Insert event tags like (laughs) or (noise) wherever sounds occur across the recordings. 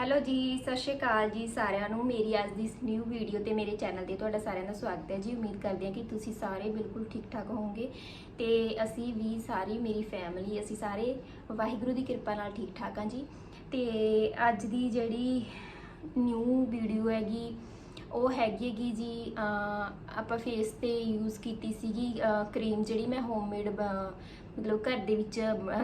Hello ਜੀ, ਸਤਿ ਸ਼੍ਰੀ ਅਕਾਲ ਜੀ ਸਾਰਿਆਂ ਨੂੰ। ਮੇਰੀ ਅੱਜ ਦੀ ਇਸ ਨਿਊ ਵੀਡੀਓ ਤੇ ਮੇਰੇ ਚੈਨਲ ਤੇ ਤੁਹਾਡਾ ਸਾਰਿਆਂ ਦਾ ਸਵਾਗਤ ਹੈ ਜੀ। ਉਮੀਦ ਕਰਦੇ ਹਾਂ ਕਿ ਤੁਸੀਂ ਸਾਰੇ ਬਿਲਕੁਲ ਠੀਕ ਠਾਕ ਹੋਵੋਗੇ ਤੇ ਅਸੀਂ ਵੀ ਸਾਰੀ ਮੇਰੀ ਫੈਮਿਲੀ ਅਸੀਂ ਸਾਰੇ ਵਾਹਿਗੁਰੂ ਦੀ ਕਿਰਪਾ ਨਾਲ ਠੀਕ ਠਾਕ ਹਾਂ ਜੀ। ਤੇ ਅੱਜ ਦੀ ਜਿਹੜੀ ਨਿਊ ਵੀਡੀਓ ਹੈਗੀ, ਉਹ ਹੈਗੀ ਹੈਗੀ ਜੀ ਆਪਾਂ ਫੇਸ ਤੇ ਯੂਜ਼ ਕੀਤੀ ਸੀਗੀ ਕਰੀਮ ਜਿਹੜੀ ਮੈਂ ਹੋਮਮੇਡ ਮਤਲਬ ਘਰ ਦੇ ਵਿੱਚ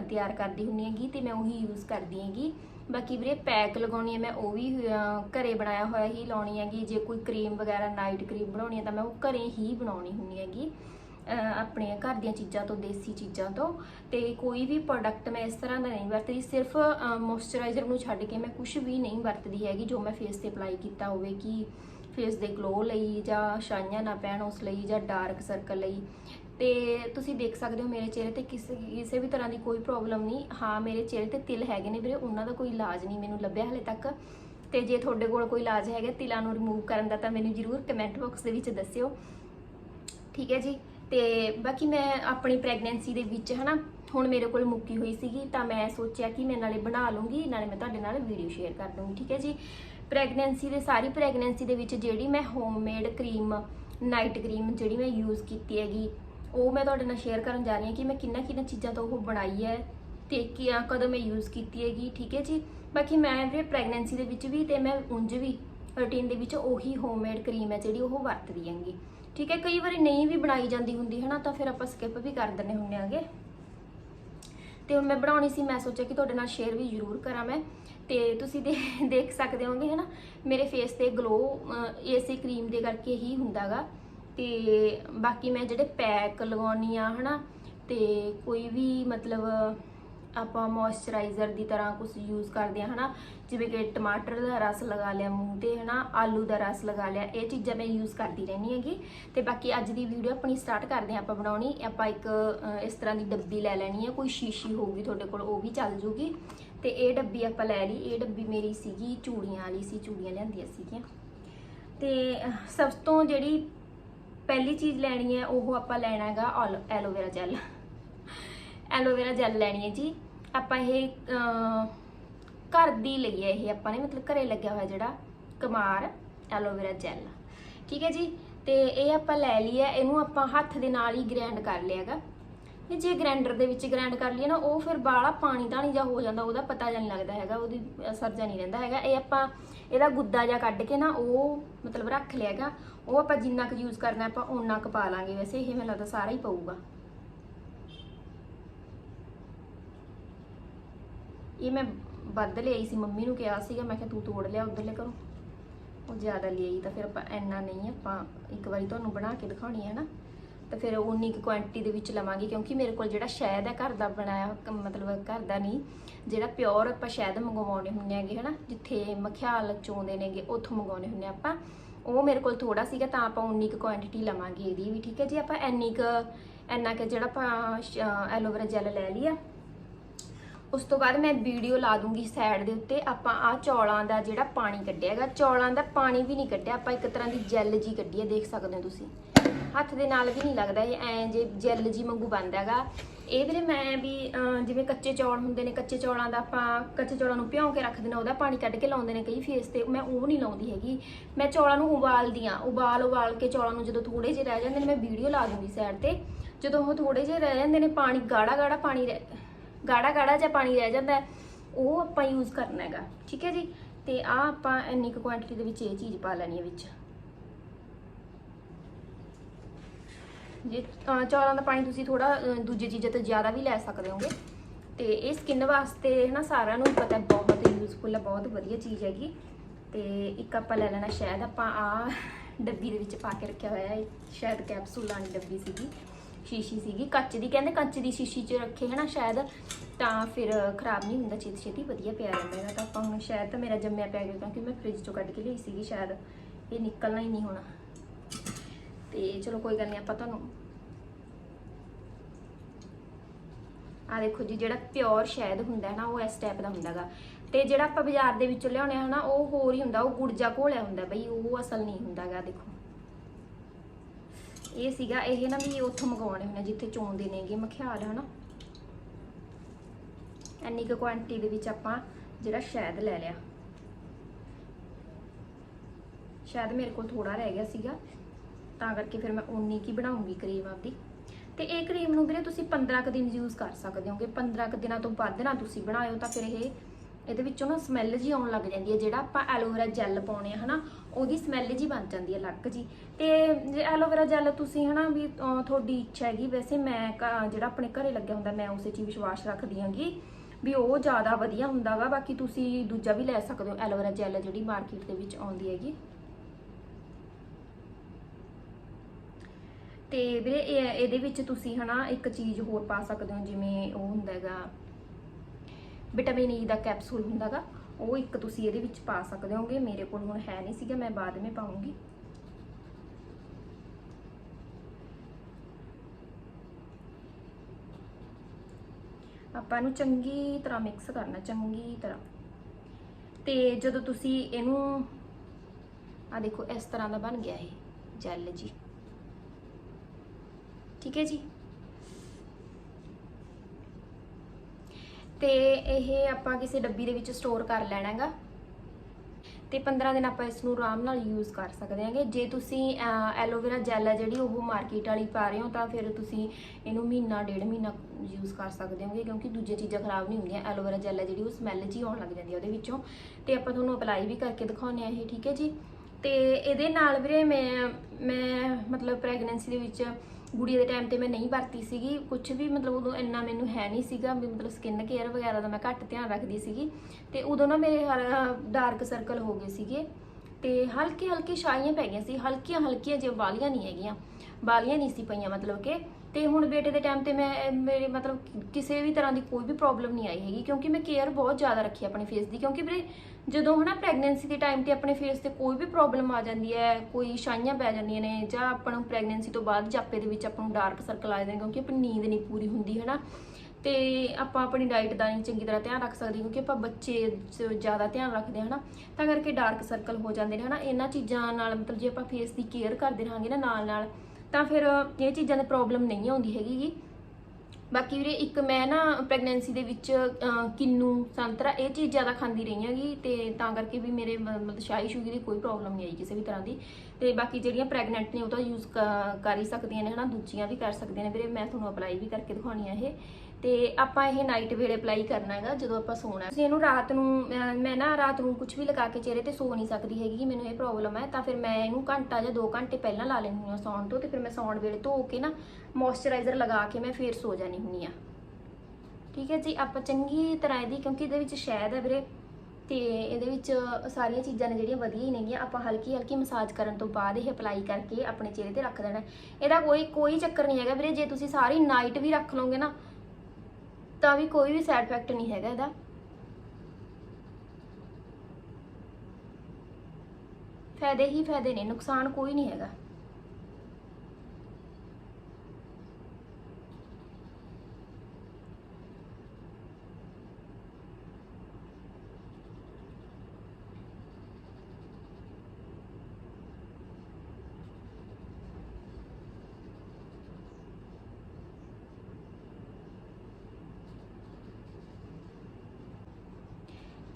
ਤਿਆਰ ਕਰਦੀ ਹੁੰਨੀ ਹੈਗੀ ਤੇ ਮੈਂ ਉਹੀ ਯੂਜ਼ ਕਰਦੀ ਹੈਗੀ। ਬਾਕੀ ਵੀਰੇ ਪੈਕ ਲਗਾਉਣੀ ਹੈ ਮੈਂ ਉਹ ਵੀ ਅਹ, ਘਰੇ ਬਣਾਇਆ ਹੋਇਆ ਹੀ ਲਾਉਣੀ ਹੈਗੀ। ਜੇ ਕੋਈ ਕਰੀਮ ਵਗੈਰਾ ਨਾਈਟ ਕਰੀਮ ਬਣਾਉਣੀ ਹੈ ਤਾਂ ਮੈਂ ਉਹ ਘਰੇ ਹੀ ਬਣਾਉਣੀ ਹੁੰਦੀ ਹੈਗੀ। ਅਹ, ਆਪਣੇ ਘਰ ਦੀਆਂ ਚੀਜ਼ਾਂ ਤੋਂ ਦੇਸੀ ਚੀਜ਼ਾਂ ਤੋਂ। ਤੇ ਕੋਈ ਵੀ ਪ੍ਰੋਡਕਟ ਮੈਂ ਇਸ ਤਰ੍ਹਾਂ ਦਾ ਨਹੀਂ ਵਰਤਦੀ ਸਿਰਫ ਮੋਇਸਚਰਾਈਜ਼ਰ ਨੂੰ ਛੱਡ ਕੇ ਮੈਂ ਕੁਝ ਵੀ ਨਹੀਂ ਵਰਤਦੀ ਹੈਗੀ ਜੋ ਮੈਂ ਫੇਸ ਤੇ ਅਪਲਾਈ ਕੀਤਾ ਹੋਵੇ ਕਿ ਫੇਸ ਦੇ ਗਲੋ ਲਈ ਜਾਂ ਛਾਈਆਂ ਨਾ ਪੈਣ ਉਸ ਲਈ ਜਾਂ ਡਾਰਕ ਸਰਕਲ ਲਈ। ਤੇ ਤੁਸੀਂ ਦੇਖ ਸਕਦੇ ਹੋ ਮੇਰੇ ਚਿਹਰੇ ਤੇ ਕਿਸੇ ਕਿਸੇ ਵੀ ਤਰ੍ਹਾਂ ਦੀ ਕੋਈ ਪ੍ਰੋਬਲਮ ਨਹੀਂ। ਹਾਂ, ਮੇਰੇ ਚਿਹਰੇ ਤੇ ਤਿਲ ਹੈਗੇ ਨੇ ਵੀਰੇ, ਉਹਨਾਂ ਦਾ ਕੋਈ ਇਲਾਜ ਨਹੀਂ ਮੈਨੂੰ ਲੱਭਿਆ ਹਲੇ ਤੱਕ। ਤੇ ਜੇ ਤੁਹਾਡੇ ਕੋਲ ਕੋਈ ਇਲਾਜ ਹੈਗਾ ਤਿਲਾਂ ਨੂੰ ਰਿਮੂਵ ਕਰਨ ਦਾ ਤਾਂ ਮੈਨੂੰ ਜਰੂਰ ਕਮੈਂਟ ਬਾਕਸ ਦੇ ਵਿੱਚ ਦੱਸਿਓ। ਠੀਕ ਹੈ ਜੀ? ਤੇ ਬਾਕੀ ਮੈਂ ਆਪਣੀ ਪ੍ਰੈਗਨੈਂਸੀ ਦੇ ਵਿੱਚ ਹਨਾ, ਹੁਣ ਮੇਰੇ ਕੋਲ ਮੁੱਕੀ ਹੋਈ ਸੀਗੀ, ਤਾਂ ਮੈਂ ਸੋਚਿਆ ਕਿ ਮੈਂ ਨਾਲੇ ਬਣਾ ਲੂੰਗੀ, ਨਾਲੇ ਮੈਂ ਤੁਹਾਡੇ ਨਾਲ ਵੀਡੀਓ ਸ਼ੇਅਰ ਕਰ ਦੂੰਗੀ। ਠੀਕ ਹੈ ਜੀ? ਪ੍ਰੈਗਨੈਂਸੀ ਦੇ ਸਾਰੀ ਪ੍ਰੈਗਨੈਂਸੀ ਦੇ ਵਿੱਚ ਜਿਹੜੀ ਮੈਂ ਹੋਮਮੇਡ ਕਰੀਮ ਨਾਈਟ ਕਰੀਮ ਜਿਹੜੀ ਮੈਂ ਯੂਜ਼ ਕੀਤੀ ਹੈਗੀ ਉਹ ਮੈਂ ਤੁਹਾਡੇ ਨਾਲ ਸ਼ੇਅਰ ਕਰਨ ਜਾ ਰਹੀ ਹਾਂ ਕਿ ਮੈਂ ਕਿੰਨਾ ਕਿੰਨਾ ਚੀਜ਼ਾਂ ਤੋਂ ਉਹ ਬਣਾਈ ਹੈ ਤੇ ਕੀ ਕਦੋਂ ਮੈਂ ਯੂਜ਼ ਕੀਤੀ ਹੈਗੀ, ਠੀਕ ਹੈ ਜੀ? ਬਾਕੀ ਮੈਂ ਵੀ ਪ੍ਰੈਗਨੈਂਸੀ ਦੇ ਵਿੱਚ ਵੀ ਤੇ ਮੈਂ ਉਂਝ ਵੀ ਰੂਟੀਨ ਦੇ ਵਿੱਚ ਉਹੀ ਹੋਮਮੇਡ ਕਰੀਮ ਹੈ ਜਿਹੜੀ ਉਹ ਵਰਤਦੀ ਹੈਗੀ। ਠੀਕ ਹੈ, ਕਈ ਵਾਰੀ ਨਹੀਂ ਵੀ ਬਣਾਈ ਜਾਂਦੀ ਹੁੰਦੀ ਹੈ ਨਾ ਤਾਂ ਫਿਰ ਆਪਾਂ ਸਕਿਪ ਵੀ ਕਰ ਦਿੰਦੇ ਹੁੰਦੇ ਆਂਗੇ। ਤੇ ਹੁਣ ਮੈਂ ਬਣਾਉਣੀ ਸੀ, ਮੈਂ ਸੋਚਿਆ ਕਿ ਤੁਹਾਡੇ ਨਾਲ ਸ਼ੇਅਰ ਵੀ ਜ਼ਰੂਰ ਕਰਾਂ ਮੈਂ। ਤੇ ਤੁਸੀਂ ਦੇ- (laughs) ਦੇਖ ਸਕਦੇ ਹੋਗੇ ਹੈ ਨਾ ਮੇਰੇ ਫੇਸ ਤੇ ਗਲੋ ਏਸੇ ਕਰੀਮ ਦੇ ਕਰਕੇ ਹੀ ਹੁੰਦਾਗਾ ਤੇ ਬਾਕੀ ਮੈਂ ਜਿਹੜੇ ਪੈਕ ਲਗਾਉਣੀ ਆ, ਹਨਾ, ਤੇ ਕੋਈ ਵੀ ਮਤਲਬ ਆਪਾਂ ਮੋਇਸਚਰਾਈਜ਼ਰ ਦੀ ਤਰ੍ਹਾਂ ਕੁਝ ਯੂਜ਼ ਕਰਦੇ ਆ, ਹਨਾ, ਜਿਵੇਂ ਕਿ ਟਮਾਟਰ ਦਾ ਰਸ ਲਗਾ ਲਿਆ, ਮੂੰਹ ਤੇ, ਹਨਾ, ਆਲੂ ਦਾ ਰਸ ਲਗਾ ਲਿਆ, ਇਹ ਚੀਜ਼ਾਂ ਮੈਂ ਯੂਜ਼ ਕਰਦੀ ਰਹਿੰਦੀ ਹੈਗੀ। ਤੇ ਬਾਕੀ ਅੱਜ ਦੀ ਵੀਡੀਓ ਆਪਣੀ ਸਟਾਰਟ ਕਰਦੇ ਹਾਂ ਆਪਾਂ ਬਣਾਉਣੀ, ਆਪਾਂ ਇੱਕ ਇਸ ਤਰ੍ਹਾਂ ਦੀ ਡੱਬੀ ਲੈ ਲੈਣੀ ਹੈ ਕੋਈ ਸ਼ੀਸ਼ੀ ਹੋਊਗੀ ਤੁਹਾਡੇ ਕੋਲ, ਉਹ ਵੀ ਚੱਲ ਜੂਗੀ। ਤੇ ਇਹ ਡੱਬੀ ਆਪਾਂ ਲੈ ਲਈ, ਇਹ ਡੱਬੀ ਮੇਰੀ ਸੀਗੀ, ਚੂੜੀਆਂ ਵਾਲੀ ਸੀ, ਚੂੜੀਆਂ ਲਿਆਂਦੀਆਂ ਸੀਗੀਆਂ। ਤੇ ਸਭ ਤੋਂ ਜਿਹੜੀ ਪਹਿਲੀ ਚੀਜ਼ ਲੈਣੀ ਹੈ, ਉਹ ਆਪਾਂ ਲੈਣਾ ਹੈਗਾ ਐਲੋਵੇਰਾ ਜੈਲ ਐਲੋਵੇਰਾ ਜੈਲ ਲੈਣੀ ਹੈ ਜੀ। ਆਪਾਂ ਇਹ ਘਰ ਦੀ ਲਈ ਹੈ ਇਹ ਆਪਾਂ ਨੇ, ਮਤਲਬ ਘਰੇ ਲੱਗਿਆ ਹੋਇਆ ਜਿਹੜਾ ਕਮਾਰ ਐਲੋਵੇਰਾ ਜੈਲ ਠੀਕ ਹੈ ਜੀ? ਤੇ ਇਹ ਆਪਾਂ ਲੈ ਲਈ ਹੈ, ਇਹਨੂੰ ਆਪਾਂ ਹੱਥ ਦੇ ਨਾਲ ਹੀ ਗ੍ਰਾਈਂਡ ਕਰ ਲਿਆਗਾ ਇਹ ਜੇ ਗ੍ਰਾਈਂਡਰ ਦੇ ਵਿੱਚ ਗ੍ਰਾਈਂਡ ਕਰ ਲਈਏ ਨਾ, ਉਹ ਫਿਰ ਬਾਲਾ ਪਾਣੀ ਧਾਣੀ ਜਾ ਹੋ ਜਾਂਦਾ, ਉਹਦਾ ਪਤਾ ਜਾਂ ਨਹੀਂ ਲੱਗਦਾ ਹੈਗਾ, ਉਹਦੀ ਅਸਰ ਨਹੀਂ ਰਹਿੰਦਾ ਹੈਗਾ। ਇਹ ਆਪਾਂ ਇਹਦਾ ਗੁੱਦਾ ਜਾਂ ਕੱਢ ਕੇ ਨਾ, ਉਹ ਮਤਲਬ ਰੱਖ ਲਿਆ ਹੈਗਾ। ਉਹ ਆਪਾਂ ਜਿੰਨਾ ਕੁ ਯੂਜ਼ ਕਰਨਾ ਆਪਾਂ ਓਨਾ ਕੁ ਪਾ ਲਾਂਗੇ। ਵੈਸੇ ਇਹ ਮੈਨੂੰ ਲੱਗਦਾ ਸਾਰਾ ਹੀ ਪਊਗਾ। ਇਹ ਮੈਂ ਵੱਧ ਲਈ ਸੀ, ਮੰਮੀ ਨੂੰ ਕਿਹਾ ਸੀਗਾ, ਮੈਂ ਕਿਹਾ ਤੂੰ ਤੋੜ ਲਿਆ ਉਧਰਲੇ ਕਰੋ ਉਹ ਜ਼ਿਆਦਾ ਲਈ ਤਾਂ ਫਿਰ ਆਪਾਂ ਇੰਨਾ ਨਹੀਂ, ਆਪਾਂ ਇੱਕ ਵਾਰੀ ਤੁਹਾਨੂੰ ਬਣਾ ਕੇ ਦਿਖਾਉਣੀ ਹੈ ਨਾ। ਤਾਂ ਫਿਰ ਉਨੀ ਕੁ ਕੁਆਂਟੀਟੀ ਦੇ ਵਿੱਚ ਲਵਾਂਗੇ, ਕਿਉਂਕਿ ਮੇਰੇ ਕੋਲ ਜਿਹੜਾ ਸ਼ਹਿਦ ਹੈ, ਘਰ ਦਾ ਬਣਾਇਆ ਕ- ਮਤਲਬ ਘਰ ਦਾ ਨਹੀਂ, ਜਿਹੜਾ ਪਿਓਰ ਆਪਾਂ ਸ਼ਹਿਦ ਮੰਗਵਾਉਣੇ ਹੁੰਦੇ ਹੈਗੇ, ਹਨਾ, ਜਿੱਥੇ ਮਖਿਆਲ ਚੋਂਦੇ ਨੇਗੇ, ਉੱਥੋਂ ਮੰਗਵਾਉਣੇ ਹੁੰਦੇ ਆਪਾਂ, ਉਹ ਮੇਰੇ ਕੋਲ ਥੋੜਾ ਸੀਗਾ, ਤਾਂ ਆਪਾਂ ਉਨੀ ਕੁ ਕੁਆਂਟੀਟੀ ਲਵਾਂਗੇ ਇਹਦੀ ਵੀ, ਠੀਕ ਹੈ ਜੀ? ਆਪਾਂ ਇੰਨੀ ਕੁ, ਇੰਨਾ ਕੁ ਜਿਹੜਾ ਆਪਾਂ ਐਲੋਵੇਰਾ ਜੈਲ ਲੈ ਲਿਆ ਉਸ ਤੋਂ ਬਾਅਦ ਮੈਂ ਵੀਡੀਓ ਲਾ ਦੂੰਗੀ ਸਾਈਡ ਦੇ ਉੱਤੇ। ਆਪਾਂ ਆ ਚੌਲਾਂ ਦਾ ਜਿਹੜਾ ਪਾਣੀ ਕੱਢਿਆ ਹੈਗਾ, ਚੌਲਾਂ ਦਾ ਪਾਣੀ ਵੀ ਨਹੀਂ ਕੱਢਿਆ। ਆਪਾਂ ਇੱਕ ਤਰ੍ਹਾਂ ਦੀ ਜੈਲ ਜੀ ਕੱਢੀ ਹੈ, ਦੇਖ ਸਕਦੇ ਹੋ ਤੁਸੀਂ। ਹੱਥ ਦੇ ਨਾਲ ਵੀ ਨਹੀਂ ਲੱਗਦਾ ਇਹ, ਐ ਜੇ ਜੈਲ ਜੀ ਵਾਂਗੂ ਬਣਦਾ ਹੈਗਾ। ਇਹ ਵੀਰੇ ਮੈਂ ਵੀ ਜਿਵੇਂ ਕੱਚੇ ਚੌਲ ਹੁੰਦੇ ਨੇ, ਕੱਚੇ ਚੌਲਾਂ ਦਾ ਆਪਾਂ ਕੱਚੇ ਚੌਲਾਂ ਨੂੰ ਭਿਉਂ ਕੇ ਰੱਖ ਦੇਣਾ ਉਹਦਾ ਪਾਣੀ ਕੱਢ ਕੇ ਲਾਉਂਦੇ ਨੇ ਕਈ ਫੇਸ ਤੇ। ਮੈਂ ਉਹ ਨਹੀਂ ਲਾਉਂਦੀ ਹੈਗੀ। ਮੈਂ ਚੌਲਾਂ ਨੂੰ ਉਬਾਲਦੀ ਆ ਉਬਾਲ ਉਬਾਲ ਕੇ ਚੌਲਾਂ ਨੂੰ ਜਦੋਂ ਥੋੜੇ ਜਿਹੇ ਰਹਿ ਜਾਂਦੇ ਨੇ, ਮੈਂ ਵੀਡੀਓ ਲਾ ਦੂੰਗੀ ਸਾਈਡ ਤੇ। ਜਦੋਂ ਉਹ ਥੋੜੇ ਜਿਹੇ ਰਹਿ ਜਾਂਦੇ ਨੇ, ਪਾਣੀ ਗਾੜਾ ਗਾੜਾ ਪਾਣੀ ਰਹਿ ਗਾੜਾ ਗਾੜਾ ਜਿਹਾ ਪਾਣੀ ਰਹਿ ਜਾਂਦਾ ਉਹ ਆਪਾਂ ਯੂਜ਼ ਕਰਨਾ ਹੈਗਾ, ਠੀਕ ਹੈ ਜੀ? ਤੇ ਆ ਆਪਾਂ ਇੰਨੀ ਕੁ ਕੁਆਂਟੀਟੀ ਦੇ ਵਿੱਚ ਇਹ ਚੀਜ਼ ਪਾ ਲੈਣੀ ਹੈ ਵਿੱਚ। ਜੇ ਚੌਲਾਂ ਦਾ ਪਾਣੀ ਤੁਸੀਂ ਥੋੜਾ ਦੂਜੀ ਚੀਜ਼ਾਂ ਤੋਂ ਜ਼ਿਆਦਾ ਵੀ ਲੈ ਸਕਦੇ ਹੋਗੇ। ਤੇ ਇਹ ਸਕਿਨ ਵਾਸਤੇ ਹਨਾ ਸਾਰਿਆਂ ਨੂੰ ਪਤਾ ਬਹੁਤ ਯੂਜ਼ਫੁਲ ਹੈ, ਬਹੁਤ ਵਧੀਆ ਚੀਜ਼ ਹੈਗੀ। ਤੇ ਇੱਕ ਆਪਾਂ ਲੈ ਲੈਣਾ ਸ਼ਾਇਦ ਆਪਾਂ ਆ ਡੱਬੀ ਦੇ ਵਿੱਚ ਪਾ ਕੇ ਰੱਖਿਆ ਹੋਇਆ ਹੈ, ਸ਼ਾਇਦ ਕੈਪਸੂਲ ਵਾਲੀ ਡੱਬੀ ਸੀਗੀ। ਸ਼ੀਸ਼ੀ ਸੀਗੀ, ਕੱਚ ਦੀ, ਕਹਿੰਦੇ ਕੱਚ ਦੀ ਸ਼ੀਸ਼ੀ 'ਚ ਰੱਖੇ ਹਨਾ ਸ਼ਾਇਦ, ਤਾਂ ਫਿਰ ਖਰਾਬ ਨਹੀਂ ਹੁੰਦਾ, ਛੇਤੀ ਛੇਤੀ ਵਧੀਆ ਪਿਆ ਰਹਿੰਦਾ ਹੈਗਾ ਤਾਂ ਆਪਾਂ ਹੁਣ ਸ਼ਾਇਦ ਤਾਂ ਮੇਰਾ ਜੰਮਿਆ ਪਿਆ ਗਿਆ, ਕਿਉਂਕਿ ਮੈਂ ਫ੍ਰਿਜ 'ਚੋਂ ਕੱਢ ਕੇ ਲਈ ਸੀਗੀ ਸ਼ਾਇਦ, ਇਹ ਨਿਕਲਣਾ ਹੀ ਨਹੀਂ ਹੋਣਾ। ਤੇ ਚਲੋ ਕੋਈ ਗੱਲ ਨਹੀਂ, ਆਪਾਂ ਤੁਹਾਨੂੰ ਆ ਦੇਖੋ ਜੀ, ਜਿਹੜਾ ਪਿਓਰ ਸ਼ਹਿਦ ਹੁੰਦਾ ਹੈ ਨਾ, ਉਹ ਇਸ ਟਾਈਪ ਦਾ ਹੁੰਦਾਗਾ। ਤੇ ਜਿਹੜਾ ਆਪਾਂ ਬਾਜ਼ਾਰ ਦੇ ਵਿੱਚੋਂ ਲਿਆਉਣੇ ਆ ਨਾ, ਉਹ ਹੋਰ ਹੀ ਹੁੰਦਾ, ਉਹ ਗੁੜਜਾ ਘੋਲਿਆ ਹੁੰਦਾ ਬਈ, ਉਹ ਅਸਲ ਨਹੀਂ ਹੁੰਦਾਗਾ, ਦੇਖੋ। ਇਹ ਸੀਗਾ, ਇਹ ਨਾ ਵੀ ਉੱਥੋਂ ਮੰਗਵਾਉਣੇ ਹੁੰਦੇ ਜਿੱਥੇ ਚੋਂਦੇ ਨੇਗੇ ਮਖਿਆਲ ਹੈ ਨਾ ਇੰਨੀ ਕੁ ਕੁਆਂਟੀਟੀ ਦੇ ਵਿੱਚ ਆਪਾਂ ਜਿਹੜਾ ਸ਼ਾਇਦ ਲੈ ਲਿਆ। ਸ਼ਾਇਦ ਮੇਰੇ ਕੋਲ ਥੋੜਾ ਰਹਿ ਗਿਆ ਸੀਗਾ, ਤਾਂ ਕਰਕੇ ਫਿਰ ਮੈਂ ਉਨੀ ਕੀ ਬਣਾਉਂਗੀ ਕਰੀਮ ਆਪਦੀ। ਤੇ ਇਹ ਕਰੀਮ ਨੂੰ ਵੀਰੇ ਤੁਸੀਂ 15 ਕ ਦਿਨ ਯੂਜ਼ ਕਰ ਸਕਦੇ ਹੋ ਕਿ 15 ਕ ਦਿਨਾਂ ਤੋਂ ਵੱਧ ਨਾ ਤੁਸੀਂ ਬਣਾਇਓ, ਤਾਂ ਫਿਰ ਇਹ ਇਹਦੇ ਵਿੱਚੋਂ ਨਾ ਸਮੈਲ ਜੀ ਆਉਣ ਲੱਗ ਜਾਂਦੀ ਹੈ, ਜਿਹੜਾ ਆਪਾਂ ਐਲੋਵੇਰਾ ਜੈਲ ਪਾਉਣੇ ਆ ਹਨਾ, ਉਹਦੀ ਸਮੈਲ ਜੀ ਬਣ ਜਾਂਦੀ ਹੈ ਅਲੱਗ ਜੀ ਤੇ ਐਲੋਵੇਰਾ ਜੈਲ ਤੁਸੀਂ, ਹਨਾ, ਵੀ ਤੁਹਾਡੀ ਇੱਛਾ ਹੈਗੀ, ਵੈਸੇ ਮੈਂ ਜਿਹੜਾ ਆਪਣੇ ਘਰੇ ਲੱਗਿਆ ਹੁੰਦਾ, ਮੈਂ ਉਸੇ 'ਚ ਵਿਸ਼ਵਾਸ ਰੱਖਦੀ ਹਾਂਗੀ ਵੀ ਉਹ ਜ਼ਿਆਦਾ ਵਧੀਆ ਹੁੰਦਾ ਵਾ, ਬਾਕੀ ਤੁਸੀਂ ਦੂਜਾ ਵੀ ਲੈ ਸਕਦੇ ਹੋ ਐਲੋਵੇਰਾ ਜੈਲ ਜਿਹੜੀ ਮਾਰਕੀਟ ਦੇ ਵਿੱਚ ਆਉਂਦੀ ਹੈਗੀ। ਤੇ ਵੀਰੇ ਇਹਦੇ ਵਿੱਚ ਤੁਸੀਂ, ਹਨਾ, ਇੱਕ ਚੀਜ਼ ਹੋਰ ਪਾ ਸਕਦੇ ਹੋ, ਜਿਵੇਂ ਉਹ ਹੁੰਦਾ ਹੈਗਾ ਵਿਟਾਮਿਨ ਈ e ਦਾ ਕੈਪਸੂਲ ਹੁੰਦਾਗਾ, ਉਹ ਇੱਕ ਤੁਸੀਂ ਇਹਦੇ ਵਿੱਚ ਪਾ ਸਕਦੇ ਹੋਗੇ। ਮੇਰੇ ਕੋਲ ਹੁਣ ਹੈ ਨਹੀਂ ਸੀਗਾ, ਮੈਂ ਬਾਅਦ ਵਿੱਚ ਪਾਉਂਗੀ। ਆਪਾਂ ਨੂੰ ਚੰਗੀ ਤਰ੍ਹਾਂ ਮਿਕਸ ਕਰਨਾ, ਚੰਗੀ ਤਰ੍ਹਾਂ। ਤੇ ਜਦੋਂ ਤੁਸੀਂ ਇਹਨੂੰ ਆ ਦੇਖੋ, ਇਸ ਤਰ੍ਹਾਂ ਦਾ ਬਣ ਗਿਆ ਇਹ ਜੈਲ ਜੀ। ਠੀਕ ਹੈ ਜੀ? ਤੇ ਇਹ ਆਪਾਂ ਕਿਸੇ ਡੱਬੀ ਦੇ ਵਿੱਚ ਸਟੋਰ ਕਰ ਲੈਣਾ ਹੈਗਾ ਤੇ 15 ਦਿਨ ਆਪਾਂ ਇਸ ਨੂੰ ਆਰਾਮ ਨਾਲ ਯੂਜ਼ ਕਰ ਸਕਦੇ ਹਾਂਗੇ। ਜੇ ਤੁਸੀਂ ਐਲੋਵੇਰਾ ਜੈਲ ਹੈ ਜਿਹੜੀ ਉਹ ਮਾਰਕੀਟ ਵਾਲੀ ਪਾ ਰਹੇ ਹੋ, ਤਾਂ ਫਿਰ ਤੁਸੀਂ ਇਹਨੂੰ ਮਹੀਨਾ, ਡੇਢ ਮਹੀਨਾ ਯੂਜ਼ ਕਰ ਸਕਦੇ ਹੋਗੇ, ਕਿਉਂਕਿ ਦੂਜੀਆਂ ਚੀਜ਼ਾਂ ਖਰਾਬ ਨਹੀਂ ਹੁੰਦੀਆਂ। ਐਲੋਵੇਰਾ ਜੈਲ ਹੈ ਜਿਹੜੀ ਉਹ ਸਮੈਲ ਜੀ ਆਉਣ ਲੱਗ ਜਾਂਦੀ ਹੈ ਉਹਦੇ ਵਿੱਚੋਂ। ਤੇ ਆਪਾਂ ਤੁਹਾਨੂੰ ਅਪਲਾਈ ਵੀ ਕਰਕੇ ਦਿਖਾਉਂਦੇ ਆ ਇਹ, ਠੀਕ ਹੈ ਜੀ? ਤੇ ਇਹਦੇ ਨਾਲ ਵੀਰੇ ਮੈਂ ਮੈਂ ਮਤਲਬ ਪ੍ਰੈਗਨੈਂਸੀ ਦੇ ਵਿੱਚ ਗੁੜੀਆ ਦੇ ਟਾਈਮ ਤੇ ਮੈਂ ਨਹੀਂ ਵਰਤੀ ਸੀਗੀ। ਕੁਝ ਵੀ ਮਤਲਬ ਉਦੋਂ ਇੰਨਾ ਮੈਨੂੰ ਹੈ ਨਹੀਂ ਸੀਗਾ ਵੀ ਮਤਲਬ ਸਕਿਨ ਕੇਅਰ ਵਗੈਰਾ ਦਾ ਮੈਂ ਘੱਟ ਧਿਆਨ ਰੱਖਦੀ ਸੀਗੀ। ਤੇ ਉਦੋਂ ਨਾ ਮੇਰੇ ਡਾਰਕ ਸਰਕਲ ਹੋ ਗਏ ਸੀਗੇ। ਤੇ ਹਲਕੀ ਹਲਕੀ ਛਾਈਆਂ ਪੈ ਗਈਆਂ ਸੀ। ਹਲਕੀਆਂ ਹਲਕੀਆਂ ਜੇ ਵਾਲੀਆਂ ਨਹੀਂ ਹੈਗੀਆਂ। ਵਾਲੀਆਂ ਨਹੀਂ ਸੀ ਪਈਆਂ ਮਤਲਬ ਕਿ। ਤੇ ਹੁਣ ਬੇਟੇ ਦੇ ਟਾਈਮ ਤੇ ਮੈਂ ਮੇਰੇ ਮਤਲਬ ਕਿਸੇ ਵੀ ਤਰ੍ਹਾਂ ਦੀ ਕੋਈ ਵੀ ਪ੍ਰੋਬਲਮ ਨਹੀਂ ਆਈ ਹੈਗੀ, ਕਿਉਂਕਿ ਮੈਂ ਕੇਅਰ ਬਹੁਤ ਜ਼ਿਆਦਾ ਰੱਖੀ ਆਪਣੇ ਫੇਸ ਦੀ, ਕਿਉਂਕਿ ਵੀਰੇ ਜਦੋਂ ਹਨਾ ਪ੍ਰੈਗਨੈਂਸੀ ਦੇ ਟਾਈਮ ਤੇ ਆਪਣੇ ਫੇਸ ਤੇ ਕੋਈ ਵੀ ਪ੍ਰੋਬਲਮ ਆ ਜਾਂਦੀ ਹੈ, ਕੋਈ ਛਾਈਆਂ ਪੈ ਜਾਂਦੀਆਂ ਨੇ, ਜਾਂ ਆਪਾਂ ਨੂੰ ਪ੍ਰੈਗਨੈਂਸੀ ਤੋਂ ਬਾਅਦ ਜਾਪੇ ਦੇ ਵਿੱਚ ਆਪਾਂ ਨੂੰ ਡਾਰਕ ਸਰਕਲ ਆ ਜਾਂਦੇ ਨੇ, ਕਿਉਂਕਿ ਆਪਣੀ ਨੀਂਦ ਨਹੀਂ ਪੂਰੀ ਹੁੰਦੀ ਹਨਾ, ਤੇ ਆਪਾਂ ਆਪਣੀ ਡਾਈਟ ਦਾ ਨਹੀਂ ਚੰਗੀ ਤਰ੍ਹਾਂ ਧਿਆਨ ਰੱਖ ਸਕਦੇ, ਕਿਉਂਕਿ ਆਪਾਂ ਬੱਚੇ 'ਚ ਜ਼ਿਆਦਾ ਧਿਆਨ ਰੱਖਦੇ ਹਾਂ ਹਨਾ, ਤਾਂ ਕਰਕੇ ਡਾਰਕ ਸਰਕਲ ਹੋ ਜਾਂਦੇ ਨੇ ਹਨਾ, ਇਹਨਾਂ ਚੀਜ਼ਾਂ ਨਾਲ ਮਤਲਬ ਜੇ ਆਪਾਂ ਫੇਸ ਦੀ ਕੇਅਰ ਕਰਦੇ ਰਹਾਂਗੇ ਨਾ ਨਾਲ ਨਾਲ ਤਾਂ ਫਿਰ ਇਹ ਚੀਜ਼ਾਂ ਦੀ ਪ੍ਰੋਬਲਮ ਨਹੀਂ ਆਉਂਦੀ ਹੈਗੀ ਗੀ ਬਾਕੀ ਵੀਰੇ ਇੱਕ ਮੈਂ ਨਾ ਪ੍ਰੈਗਨੈਂਸੀ ਦੇ ਵਿੱਚ ਅਹ, ਕਿੰਨੂ ਸੰਤਰਾ ਇਹ ਚੀਜ਼ ਜ਼ਿਆਦਾ ਖਾਂਦੀ ਰਹੀ ਹਾਂਗੀ ਤੇ ਤਾਂ ਕਰਕੇ ਵੀ ਮੇਰੇ ਮਤਲਬ ਸ਼ਾਹੀ ਸ਼ੂਗੀ ਦੀ ਕੋਈ ਪ੍ਰੋਬਲਮ ਨਹੀਂ ਆਈ ਕਿਸੇ ਵੀ ਤਰ੍ਹਾਂ ਦੀ। ਤੇ ਬਾਕੀ ਜਿਹੜੀਆਂ ਪ੍ਰੈਗਨੈਂਟ ਨੇ ਉਹ ਤਾਂ ਯੂਜ਼ ਕਰ ਹੀ ਸਕਦੀਆਂ ਨੇ ਹਨਾ ਦੂਜੀਆਂ ਵੀ ਕਰ ਸਕਦੀਆਂ ਨੇ। ਵੀਰੇ ਮੈਂ ਤੁਹਾਨੂੰ ਅਪਲਾਈ ਵੀ ਕਰਕੇ ਦਿਖਾਉਣੀ ਆ ਇਹ। ਤੇ ਆਪਾਂ ਇਹ ਨਾਈਟ ਵੇਲੇ ਅਪਲਾਈ ਕਰਨਾ ਹੈਗਾ, ਜਦੋਂ ਆਪਾਂ ਸੋਣਾ ਤੁਸੀਂ ਇਹਨੂੰ ਰਾਤ ਨੂੰ ਮੈਂ ਨਾ ਰਾਤ ਨੂੰ ਕੁਝ ਵੀ ਲਗਾ ਕੇ ਚਿਹਰੇ ਤੇ ਸੋ ਨਹੀਂ ਸਕਦੀ ਹੈਗੀ, ਮੈਨੂੰ ਇਹ ਪ੍ਰੋਬਲਮ ਹੈ। ਤਾਂ ਫਿਰ ਮੈਂ ਇਹਨੂੰ ਘੰਟਾ ਜਾਂ 2 ਘੰਟੇ ਪਹਿਲਾਂ ਲਾ ਲੈਂਦੀ ਹਾਂ ਸੌਣ ਤੋਂ ਤੇ ਫਿਰ ਮੈਂ ਸੌਣ ਵੇਲੇ ਧੋ ਕੇ ਨਾ ਮੋਇਸਚਰਾਈਜ਼ਰ ਲਗਾ ਕੇ ਮੈਂ ਫੇਰ ਸੋ ਜਾਣੀ ਹੁੰਨੀ ਆ ਠੀਕ ਹੈ ਜੀ? ਆਪਾਂ ਚੰਗੀ ਤਰ੍ਹਾਂ ਇਹਦੀ, ਕਿਉਂਕਿ ਇਹਦੇ ਵਿੱਚ ਸ਼ਹਿਦ ਹੈ ਵੀਰੇ, ਤੇ ਇਹਦੇ ਵਿੱਚ ਸਾਰੀਆਂ ਚੀਜ਼ਾਂ ਨੇ ਜਿਹੜੀਆਂ ਵਧੀਆ ਹੀ ਨੇਗੀਆਂ। ਆਪਾਂ ਹਲਕੀ ਹਲਕੀ ਮਸਾਜ ਕਰਨ ਤੋਂ ਬਾਅਦ ਇਹ ਅਪਲਾਈ ਕਰਕੇ ਆਪਣੇ ਚਿਹਰੇ ਤੇ ਰੱਖ ਦੇਣਾ ਇਹਦਾ ਕੋਈ ਕੋਈ ਚੱਕਰ ਨਹੀਂ ਹੈਗਾ ਵੀਰੇ। ਜੇ ਤੁਸੀਂ ਸਾਰੀ ਨਾਈਟ ਵੀ ਰੱਖ ਲਓਗੇ ਨਾ ਤਾਂ ਵੀ ਕੋਈ ਵੀ ਸਾਈਡ ਇਫੈਕਟ ਨਹੀਂ ਹੈਗਾ ਇਹਦਾ। ਫਾਇਦੇ ਹੀ ਫਾਇਦੇ ਨੇ, ਨੁਕਸਾਨ ਕੋਈ ਨਹੀਂ ਹੈਗਾ।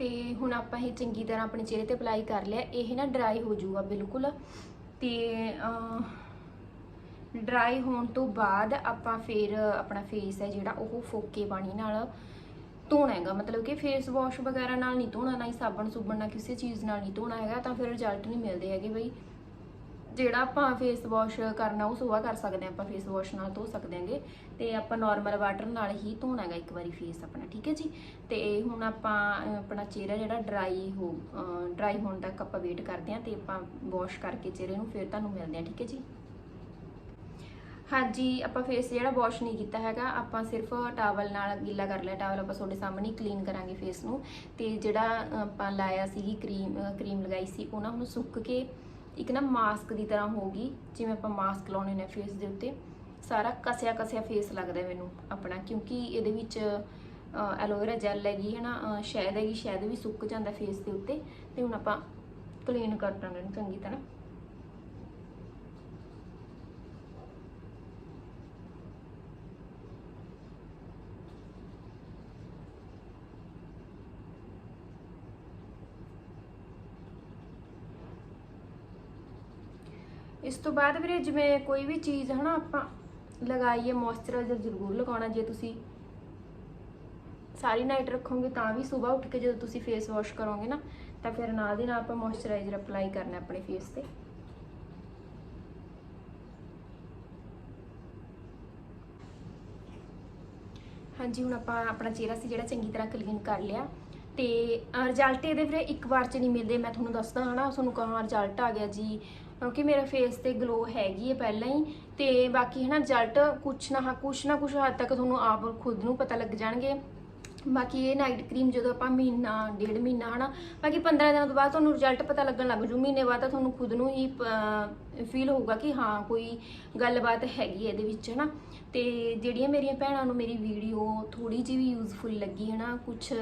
ਤੇ ਹੁਣ ਆਪਾਂ ਇਹ ਚੰਗੀ ਤਰ੍ਹਾਂ ਆਪਣੇ ਚਿਹਰੇ ਤੇ ਅਪਲਾਈ ਕਰ ਲਿਆ, ਇਹ ਨਾ ਡਰਾਈ ਹੋ ਜਾਊਗਾ ਬਿਲਕੁਲ। ਤੇ ਡਰਾਈ ਹੋਣ ਤੋਂ ਬਾਅਦ ਆਪਾਂ ਫਿਰ ਆਪਣਾ ਫੇਸ ਹੈ ਜਿਹੜਾ, ਉਹ ਫੋਕੇ ਪਾਣੀ ਨਾਲ ਧੋਣਾ ਹੈਗਾ। ਮਤਲਬ ਕਿ ਫੇਸ ਵਾਸ਼ ਵਗੈਰਾ ਨਾਲ ਨਹੀਂ ਧੋਣਾ, ਨਾ ਹੀ ਸਾਬਣ ਸੁਬਣ ਨਾਲ ਕਿਸੇ ਚੀਜ਼ ਨਾਲ ਨਹੀਂ ਧੋਣਾ ਹੈਗਾ, ਤਾਂ ਫਿਰ ਰਿਜ਼ਲਟ ਨਹੀਂ ਮਿਲਦੇ ਹੈਗੇ ਬਈ। ਜਿਹੜਾ ਆਪਾਂ ਫੇਸ ਵਾਸ਼ ਕਰਨਾ, ਉਹ ਸੁਬਾਹ ਕਰ ਸਕਦੇ ਹਾਂ, ਆਪਾਂ ਫੇਸ ਵਾਸ਼ ਨਾਲ ਧੋ ਸਕਦੇ ਹਾਂਗੇ। ਤੇ ਆਪਾਂ ਨਾਰਮਲ ਵਾਟਰ ਨਾਲ ਹੀ ਧੋਣਾ ਹੈਗਾ ਇੱਕ ਵਾਰੀ ਫੇਸ ਆਪਣਾ, ਠੀਕ ਹੈ ਜੀ? ਤੇ ਹੁਣ ਆਪਾਂ ਆਪਣਾ ਚਿਹਰਾ ਜਿਹੜਾ ਡਰਾਈ ਹੋ ਡਰਾਈ ਹੋਣ ਤੱਕ ਆਪਾਂ ਵੇਟ ਕਰਦੇ ਹਾਂ ਤੇ ਆਪਾਂ ਵਾਸ਼ ਕਰਕੇ ਚਿਹਰੇ ਨੂੰ ਫਿਰ ਤੁਹਾਨੂੰ ਮਿਲਦੇ ਹਾਂ, ਠੀਕ ਹੈ ਜੀ? ਹਾਂਜੀ, ਆਪਾਂ ਫੇਸ ਜਿਹੜਾ ਵਾਸ਼ ਨਹੀਂ ਕੀਤਾ ਹੈਗਾ, ਆਪਾਂ ਸਿਰਫ ਟਾਵਲ ਨਾਲ ਗਿੱਲਾ ਕਰ ਲਿਆ ਟਾਵਲ ਆਪਾਂ ਤੁਹਾਡੇ ਸਾਹਮਣੇ ਕਲੀਨ ਕਰਾਂਗੇ ਫੇਸ ਨੂੰ। ਤੇ ਜਿਹੜਾ ਆਪਾਂ ਲਾਇਆ ਸੀਗੀ ਕਰੀਮ ਕਰੀਮ ਲਗਾਈ ਸੀ, ਉਹ ਨਾ ਹੁਣ ਸੁੱਕ ਕੇ ਇੱਕ ਨਾ ਮਾਸਕ ਦੀ ਤਰ੍ਹਾਂ ਹੋਗੀ ਜਿਵੇਂ ਆਪਾਂ ਮਾਸਕ ਲਾਉਣੇ ਨੇ ਫੇਸ ਦੇ ਉੱਤੇ। ਸਾਰਾ ਕਸਿਆ ਕਸਿਆ ਫੇਸ ਲੱਗਦਾ ਮੈਨੂੰ ਆਪਣਾ, ਕਿਉਂਕਿ ਇਹਦੇ ਵਿੱਚ ਐਲੋਵੇਰਾ ਜੈਲ ਹੈਗੀ ਹੈ ਨਾ ਸ਼ਾਇਦ ਹੈਗੀ, ਸ਼ਹਿਦ ਵੀ ਸੁੱਕ ਜਾਂਦਾ ਫੇਸ ਦੇ ਉੱਤੇ, ਤੇ ਹੁਣ ਆਪਾਂ ਕਲੀਨ ਕਰ ਦਾਂਗੇ ਇਹਨੂੰ ਚੰਗੀ ਤਰ੍ਹਾਂ। ਇਸ ਤੋਂ ਬਾਅਦ ਵੀਰੇ, ਜਿਵੇਂ ਕੋਈ ਵੀ ਚੀਜ਼, ਹਨਾ, ਆਪਾਂ ਲਗਾਈਏ ਮੋਇਸਚਰਾਈਜ਼ਰ ਜ਼ਰੂਰ ਲਗਾਉਣਾ ਜੇ ਤੁਸੀਂ। ਸਾਰੀ ਨਾਈਟ ਰੱਖੋਗੇ ਤਾਂ ਵੀ ਸਵੇਰ ਉੱਠ ਕੇ ਜਦੋਂ ਤੁਸੀਂ ਫੇਸ ਵਾਸ਼ ਕਰੋਗੇ ਨਾ, ਤਾਂ ਫਿਰ ਨਾਲ ਦੀ ਨਾਲ ਆਪਾਂ ਮੋਇਸਚਰਾਈਜ਼ਰ ਅਪਲਾਈ ਕਰਨਾ ਆਪਣੇ ਫੇਸ ਤੇ। ਹਾਂਜੀ, ਹੁਣ ਆਪਾਂ ਆਪਣਾ ਚਿਹਰਾ ਸੀ ਜਿਹੜਾ ਚੰਗੀ ਤਰ੍ਹਾਂ ਕਲੀਨ ਕਰ ਲਿਆ। ਤੇ ਰਿਜ਼ਲਟ ਇਹਦੇ ਫਿਰ ਇੱਕ ਵਾਰ ਚ ਨਹੀਂ ਮਿਲਦੇ, ਮੈਂ ਤੁਹਾਨੂੰ ਦੱਸਦਾ ਹਨਾ, ਤੁਹਾਨੂੰ ਕਹਾਂ ਰਿਜ਼ਲਟ ਆ ਗਿਆ ਜੀ। ਕਿਉਂਕਿ ਮੇਰਾ ਫੇਸ ਤੇ ਗਲੋ ਹੈਗੀ ਹੈ ਪਹਿਲਾਂ ਹੀ, ਤੇ ਬਾਕੀ ਹਨਾ ਰਿਜ਼ਲਟ ਕੁਛ ਨਾ ਕੁਛ ਨਾ ਕੁਛ ਹੱਦ ਤੱਕ ਤੁਹਾਨੂੰ ਆਪ ਖੁਦ ਨੂੰ ਪਤਾ ਲੱਗ ਜਾਣਗੇ। ਬਾਕੀ ਇਹ ਨਾਈਟ ਕਰੀਮ ਜਦੋਂ ਆਪਾਂ ਮਹੀਨਾ, ਡੇਢ ਮਹੀਨਾ ਹਨਾ, ਬਾਕੀ 15 ਦਿਨਾਂ ਤੋਂ ਬਾਅਦ ਤੁਹਾਨੂੰ ਰਿਜ਼ਲਟ ਪਤਾ ਲੱਗਣ ਲੱਗ ਜੂ। ਮਹੀਨੇ ਬਾਅਦ ਤਾਂ ਤੁਹਾਨੂੰ ਖੁਦ ਨੂੰ ਹੀ ਫੀਲ ਹੋਊਗਾ ਕਿ ਹਾਂ, ਕੋਈ ਗੱਲਬਾਤ ਹੈਗੀ ਇਹਦੇ ਵਿੱਚ ਹਨਾ। ਤੇ ਜਿਹੜੀਆਂ ਮੇਰੀਆਂ ਭੈਣਾਂ ਨੂੰ ਮੇਰੀ ਵੀਡੀਓ ਥੋੜੀ ਜਿਹੀ ਵੀ ਯੂਜ਼ਫੁਲ ਲੱਗੀ ਹਨਾ ਕੁਝ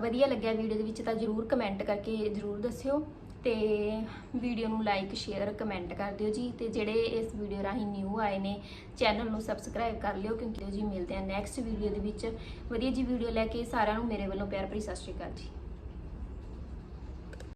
ਵਧੀਆ ਲੱਗਿਆ ਵੀਡੀਓ ਦੇ ਵਿੱਚ ਤਾਂ ਜਰੂਰ ਕਮੈਂਟ ਕਰਕੇ ਜਰੂਰ ਦੱਸਿਓ। ਤੇ ਵੀਡੀਓ ਨੂੰ ਲਾਈਕ ਸ਼ੇਅਰ ਕਮੈਂਟ ਕਰ ਦਿਓ ਜੀ ਤੇ ਜਿਹੜੇ ਇਸ ਵੀਡੀਓ ਰਾਹੀਂ ਨਿਊ ਆਏ ਨੇ ਚੈਨਲ ਨੂੰ ਸਬਸਕ੍ਰਾਈਬ ਕਰ ਲਿਓ ਕਿਉਂਕਿ ਜੀ ਮਿਲਦੇ ਆ ਨੈਕਸਟ ਵੀਡੀਓ ਦੇ ਵਿੱਚ। ਵਧੀਆ ਜੀ ਵੀਡੀਓ ਲੈ ਕੇ ਸਾਰਿਆਂ ਨੂੰ ਮੇਰੇ ਵੱਲੋਂ ਪਿਆਰ ਭਰੀ ਸਤਿ ਸ਼੍ਰੀ ਅਕਾਲ ਜੀ।